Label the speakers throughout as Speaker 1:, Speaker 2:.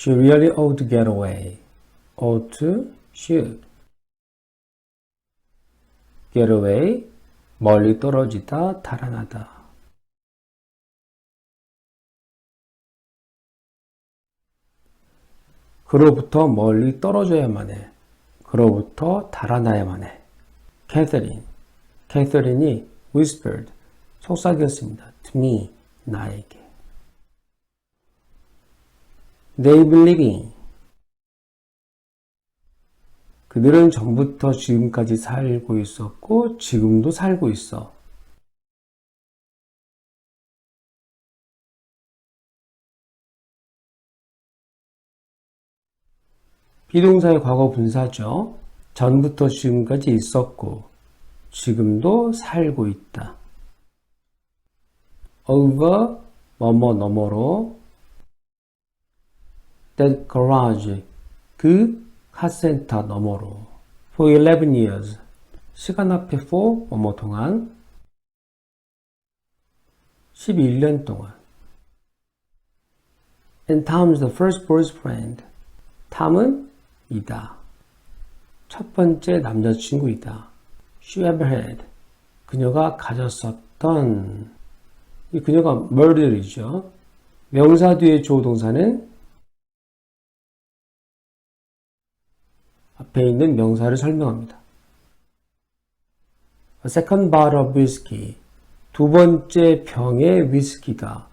Speaker 1: She really ought to get away. ought to, should. get away, 멀리 떨어지다, 달아나다. 그로부터 멀리 떨어져야만 해. 그로부터 달아나야만 해. 캐서린. 캐서린이 whispered, 속삭였습니다. to me, 나에게. They believing. 그들은 전부터 지금까지 살고 있었고, 지금도 살고 있어. 비동사의 과거 분사죠. 전부터 지금까지 있었고, 지금도 살고 있다. over, 뭐뭐 너머로, that garage, 그 카센터 너머로. for 11 years, 시간 앞에 for, 뭐뭐 동안, 11년 동안. And Tom's the first boy's friend. 탐은 이다. 첫 번째 남자친구이다. She ever had. 그녀가 가졌었던. 이 그녀가 murder이죠. 명사 뒤에 조동사는 앞에 있는 명사를 설명합니다. Second bottle of whiskey. 두 번째 병의 위스키가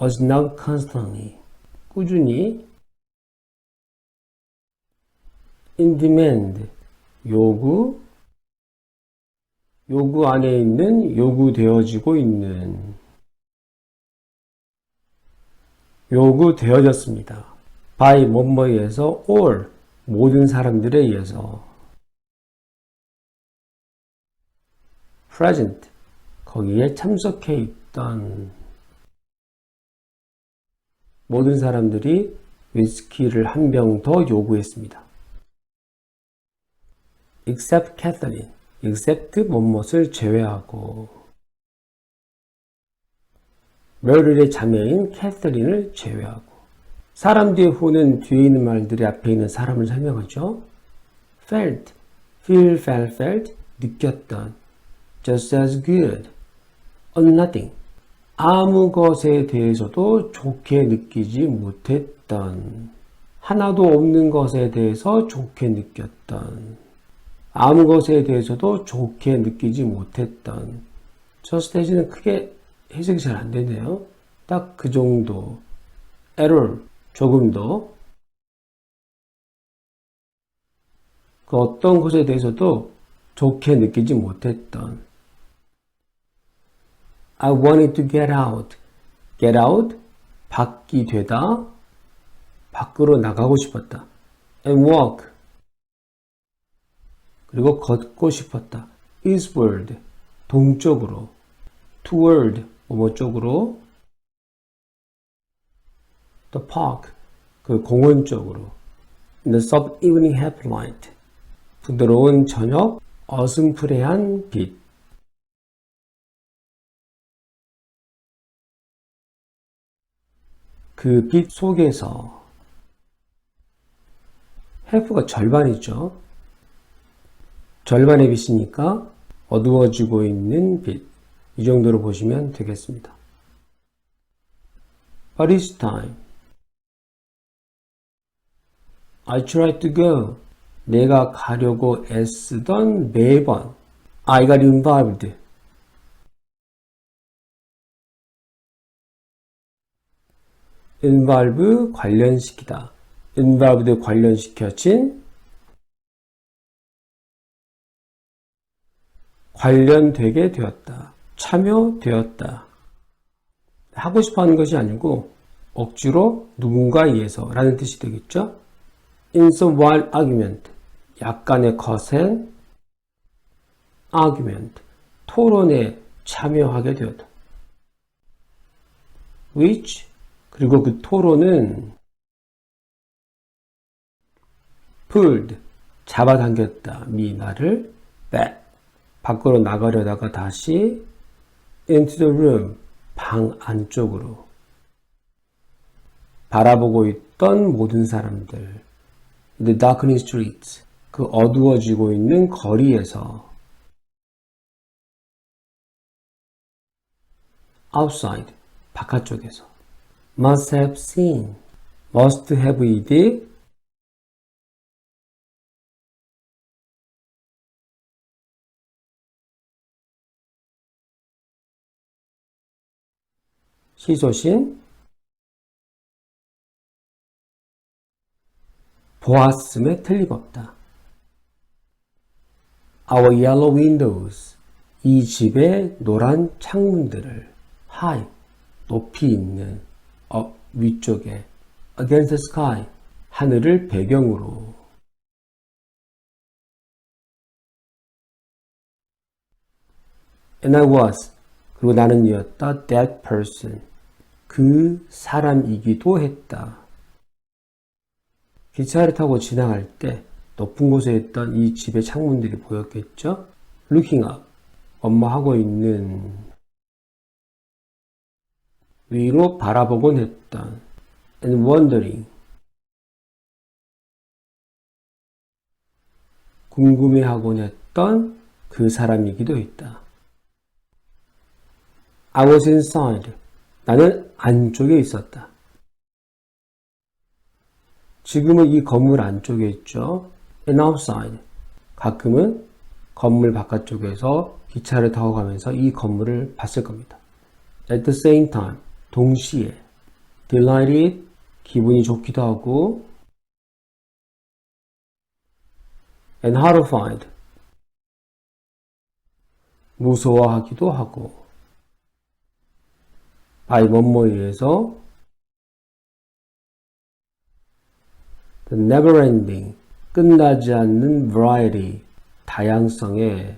Speaker 1: was not constantly. 꾸준히 in demand 요구 요구 안에 있는 요구되어지고 있는 요구되어졌습니다. by 뭐뭐에 의해서 all 모든 사람들에 의해서 present 거기에 참석해 있던 모든 사람들이 위스키를 한 병 더 요구했습니다. except Catherine, except 뭐뭇을 제외하고 메릴의 자매인 캐서린을 제외하고 사람 뒤에 후는 뒤에 있는 말들이 앞에 있는 사람을 설명하죠. felt, feel, felt, felt, 느꼈던. just as good, on nothing. 아무 것에 대해서도 좋게 느끼지 못했던. 하나도 없는 것에 대해서 좋게 느꼈던. 아무 것에 대해서도 좋게 느끼지 못했던. just as는 크게 해석이 잘 안 되네요. 딱 그 정도. error 조금 더. 그 어떤 것에 대해서도 좋게 느끼지 못했던. I wanted to get out. get out? 밖이 되다. 밖으로 나가고 싶었다. and walk. 그리고 걷고 싶었다. eastward. 동쪽으로. Toward. 뭐뭐 쪽으로 the park 그 공원 쪽으로 in the sub evening happy light 부드러운 저녁 어슴푸레한 빛 그 빛 속에서 해프가 절반이죠. 절반의 빛이니까 어두워지고 있는 빛. 이 정도로 보시면 되겠습니다. But each time I tried to go. 내가 가려고 애쓰던 매번 I got involved. involve 관련시키다. involved 관련시켜진 관련되게 되었다. 참여되었다. 하고 싶어 하는 것이 아니고 억지로 누군가에 의해서 라는 뜻이 되겠죠. In some wild argument. 약간의 거센 argument. 토론에 참여하게 되었다. which 그리고 그 토론은 pulled 잡아당겼다. 미 나를 back 밖으로 나가려다가 다시 into the room 방 안쪽으로 바라보고 있던 모든 사람들. The darkening streets. 그 어두워지고 있는 거리에서. outside. 바깥쪽에서. must have seen. must have 이디 시소신 보았음에 틀림없다. Our yellow windows 이 집의 노란 창문들을 high 높이 있는 어, 위쪽에 against the sky 하늘을 배경으로 And I was 그리고 나는 이었다 that person 그 사람이기도 했다. 기차를 타고 지나갈 때 높은 곳에 있던 이 집의 창문들이 보였겠죠? Looking up 업무하고 있는 위로 바라보곤 했던 and wondering 궁금해하곤 했던 그 사람이기도 했다. I was inside. 나는 안쪽에 있었다. 지금은 이 건물 안쪽에 있죠. And outside. 가끔은 건물 바깥쪽에서 기차를 타고 가면서 이 건물을 봤을 겁니다. At the same time. 동시에. Delighted. 기분이 좋기도 하고. And horrified. 무서워하기도 하고. by 뭐뭐에 의해서 never ending 끝나지 않는 variety 다양성에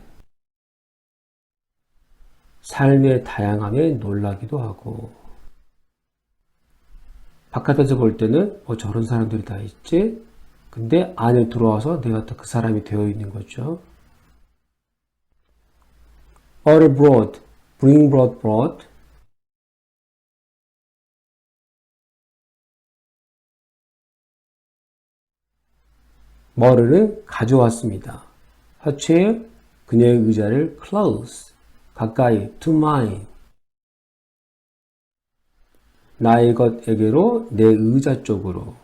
Speaker 1: 삶의 다양함에 놀라기도 하고. 바깥에서 볼 때는 뭐 저런 사람들이 다 있지? 근데 안에 들어와서 내가 또 그 사람이 되어 있는 거죠. Order brought, bring brought brought 머리를 가져왔습니다. Chair, 그녀의 의자를 close, 가까이, to mine. 나의 것에게로 내 의자 쪽으로.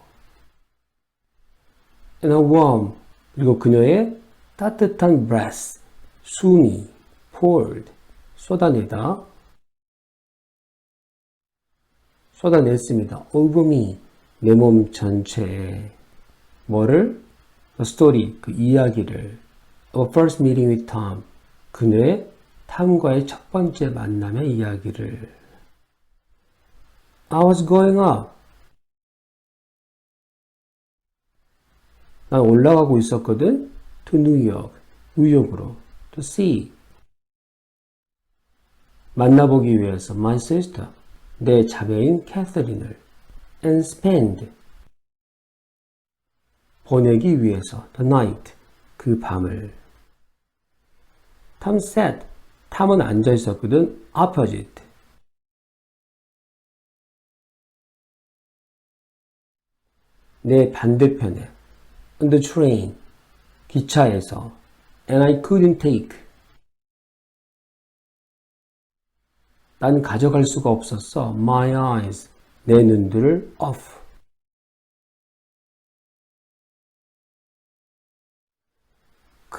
Speaker 1: And a warm, 그리고 그녀의 따뜻한 breath, 숨이, poured, 쏟아내다. 쏟아냈습니다. over me, 내 몸 전체에. 뭐를? Story, 그 이야기를 A first meeting with Tom, 그녀의 탐과의 첫 번째 만남의 이야기를 I was going up. 난 올라가고 있었거든. To New York, 뉴욕으로. To see. 만나보기 위해서 my sister, 내 자매인 캐서린을 and spend 보내기 위해서 the night 그 밤을 Tom sat 탐은 앉아 있었거든 opposite 내 반대편에 on the train 기차에서 and I couldn't take 난 가져갈 수가 없었어 my eyes 내 눈들을 off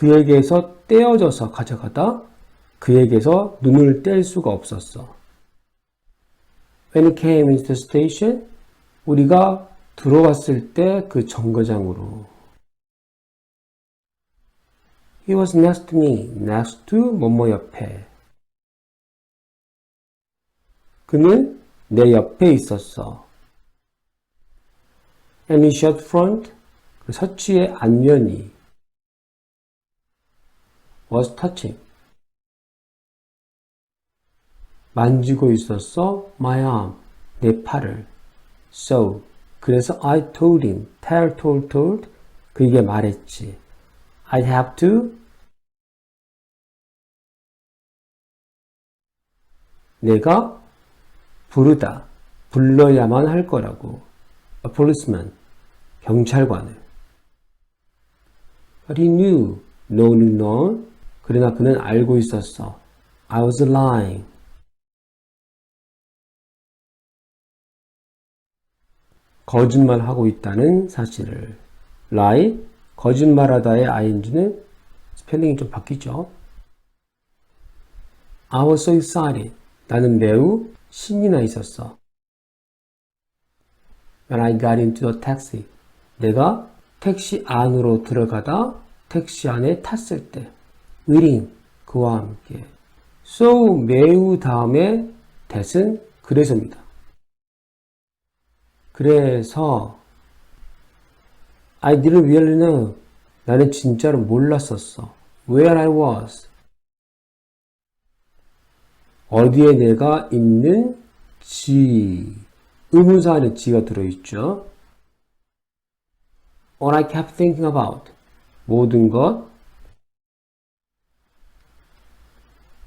Speaker 1: 그에게서 떼어져서 가져가다 그에게서 눈을 뗄 수가 없었어. When he came into the station, 우리가 들어왔을 때 그 정거장으로 He was next to me, next to 뭐뭐 옆에. 그는 내 옆에 있었어. And his shirt front, 그 셔츠의 앞면이 was touching. 만지고 있었어 my arm, 내 팔을. So, 그래서 I told him, tell, told, told, 그에게 말했지. I have to 내가 부르다, 불러야만 할 거라고. a policeman, 경찰관을. But he knew, know는 known, 그러나 그는 알고 있었어. I was lying. 거짓말하고 있다는 사실을. lie, 거짓말하다의 ing는 스펠링이 좀 바뀌죠. I was so excited. 나는 매우 신이 나 있었어. When I got into the taxi. 내가 택시 안으로 들어가다 택시 안에 탔을 때. Waiting. 그와 함께. so 매우 다음에 that은 그래서입니다. 그래서 I didn't really know. 나는 진짜로 몰랐었어. Where I was. 어디에 내가 있는 지. 의문사 안에 지가 들어있죠. All I kept thinking about. 모든 것.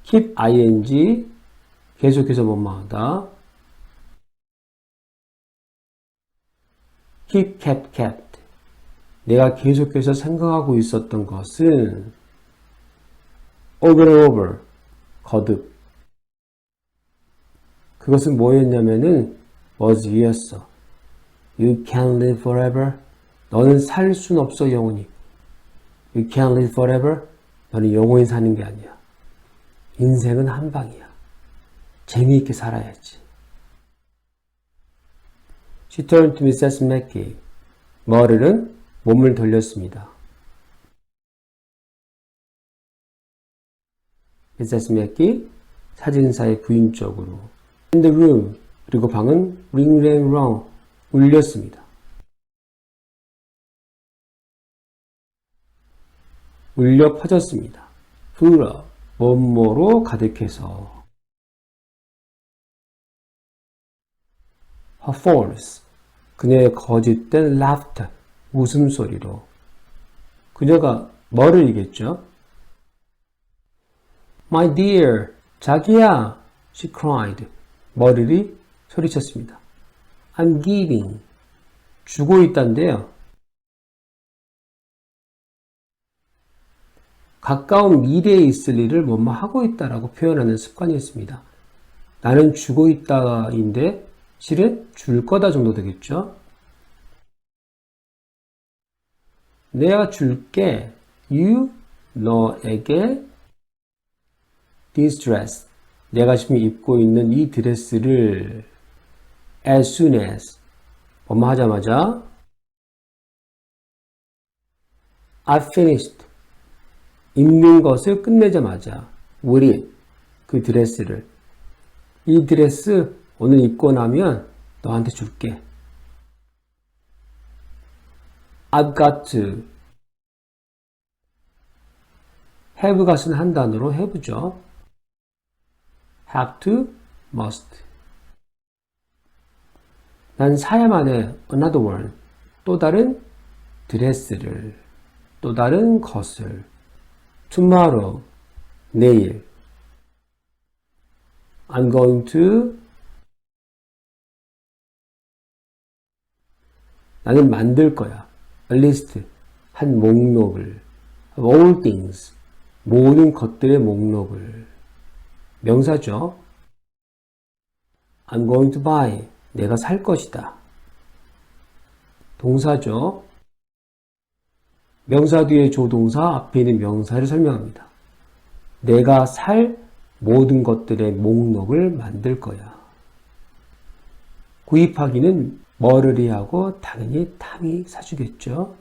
Speaker 1: Keep ing. 계속해서 뭐뭐하다. keep kept kept. 내가 계속해서 생각하고 있었던 것은 over and over. 거듭. 그것은 뭐였냐면은 was 이었어. You can't live forever. 너는 살 순 없어 영원히. You can't live forever. 너는 영원히 사는 게 아니야. 인생은 한 방이야. 재미있게 살아야지. She turned to Mrs. Mackey. 머리는 몸을 돌렸습니다. Mrs. Mackey 사진사의 부인 쪽으로. In the room. 그리고 방은 rong 울렸습니다. 울려 퍼졌습니다. full 뭐뭐로 가득해서 her false 그녀의 거짓된 laughter 웃음소리로 그녀가 뭐를 이겼죠? My dear 자기야 she cried 머리를 소리쳤습니다. I'm giving 주고 있단데요. 가까운 미래에 있을 일을 뭐뭐 하고 있다라고 표현하는 습관이 있습니다. 나는 주고 있다인데 실은 줄 거다 정도 되겠죠. 내가 줄게 you 너에게 this dress 내가 지금 입고 있는 이 드레스를 as soon as 뭐뭐 하자마자 I finished 입는 것을 끝내자마자 it 그 드레스를 이 드레스 오늘 입고 나면 너한테 줄게 I've got to have got은 한 단어로 have죠 have to, must. 난 사야만 해. another one. 또 다른 드레스를, 또 다른 것을. Tomorrow, 내일. I'm going to 나는 만들 거야. a list, 한 목록을. all things, 모든 것들의 목록을. 명사죠. I'm going to buy. 내가 살 것이다. 동사죠. 명사 뒤에 조동사, 앞에 있는 명사를 설명합니다. 내가 살 모든 것들의 목록을 만들 거야. 구입하기는 뭐를 하고 당연히 탐이 사주겠죠.